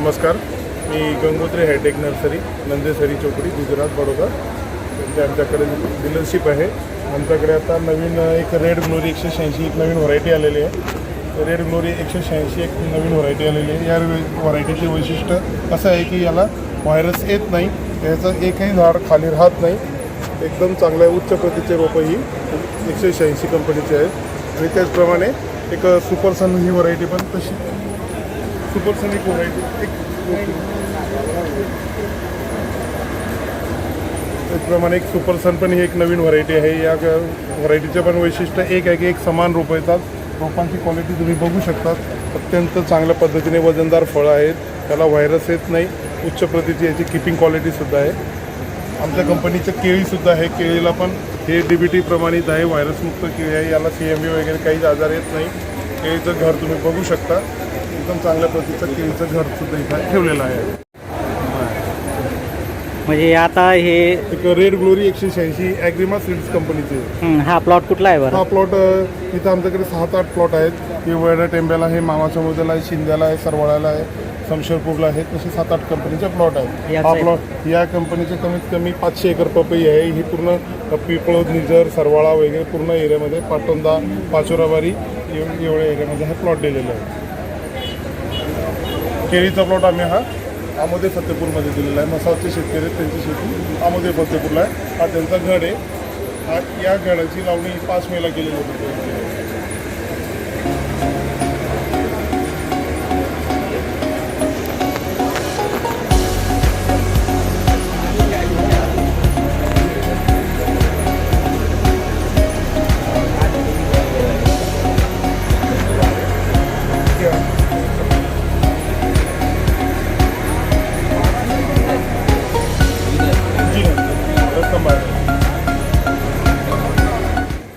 नमस्कार. मी Gangotri hi tech nursery Nandesari Chaukdi Gujarat Baroda. त्यांच्या आमच्याकडे डीलरशिप आहे. आमच्याकडे आता नवीन एक रेड ग्लोरी एकशे शहाऐंशी एक नवीन व्हरायटी आलेली आहे. रेड ग्लोरी एकशे शहाऐंशी एक नवीन व्हरायटी आलेली आहे. या व्हरायटीचे वैशिष्ट्य असं आहे की याला व्हायरस येत नाही. याचं एकही झाड खाली राहत नाही. एकदम चांगल्या उच्च प्रतीचे रोपं ही एकशे शहाऐंशी कंपनीचे आहेत. आणि त्याचप्रमाणे एक सुपर सन ही व्हरायटी पण तशी सुपरसोनिक एक व्हरायटी एक त्याचप्रमाणे एक सुपरसन पण ही एक नवीन व्हरायटी आहे. या व्हरायटीचे पण वैशिष्ट्य एक आहे की एक समान रोप येतात रोपांची क्वालिटी तुम्ही बघू शकता अत्यंत चांगल्या पद्धतीने वजनदार फळं आहेत. त्याला व्हायरस येत नाही. उच्च प्रतीची याची किपिंग क्वालिटीसुद्धा आहे. आमच्या कंपनीचं केळीसुद्धा आहे. केळीला पण हे डी बी टी प्रमाणित आहे. व्हायरसमुक्त केळी आहे. याला सी एम बी वगैरे काहीच आजार येत नाही. केळीचं घर तुम्ही बघू शकता. एकदम चांगल्या प्रतीचं केळीचं घरसुद्धा इथं ठेवलेलं आहे. म्हणजे आता हे एक रेड ग्लोरी एकशे शहाऐंशी ॲग्रिमा सीड्स कंपनीचे. हं, हा प्लॉट कुठला आहे बरं? हा प्लॉट इथं आमच्याकडे सात आठ प्लॉट आहेत. की वेडा टेंब्याला आहे मामाच्या मोद्याला आहे शिंद्याला आहे सरवळ्याला आहे शमशेरपूरला आहे तसे सात आठ कंपनीचे प्लॉट आहेत. याचा हा एक- प्लॉट या कंपनीचे कमीत कमी पाचशे एकर पपई आहे. ही पूर्ण पिपळद निजर सरवाळा वगैरे पूर्ण एरियामध्ये पाटोंदा पाचोराबारी एव- एवढ्या एरियामध्ये हा प्लॉट दिलेला आहे. केळीचा प्लॉट आम्ही हा आमोदे फतेपूरमध्ये दिलेला आहे. मसावचे शेतकरी आहेत त्यांची शेती आमोदे फतेपूरला आहे. हा त्यांचा गड आहे. हा या गडाची लावणी पाच मेला केलेली होती. Come on.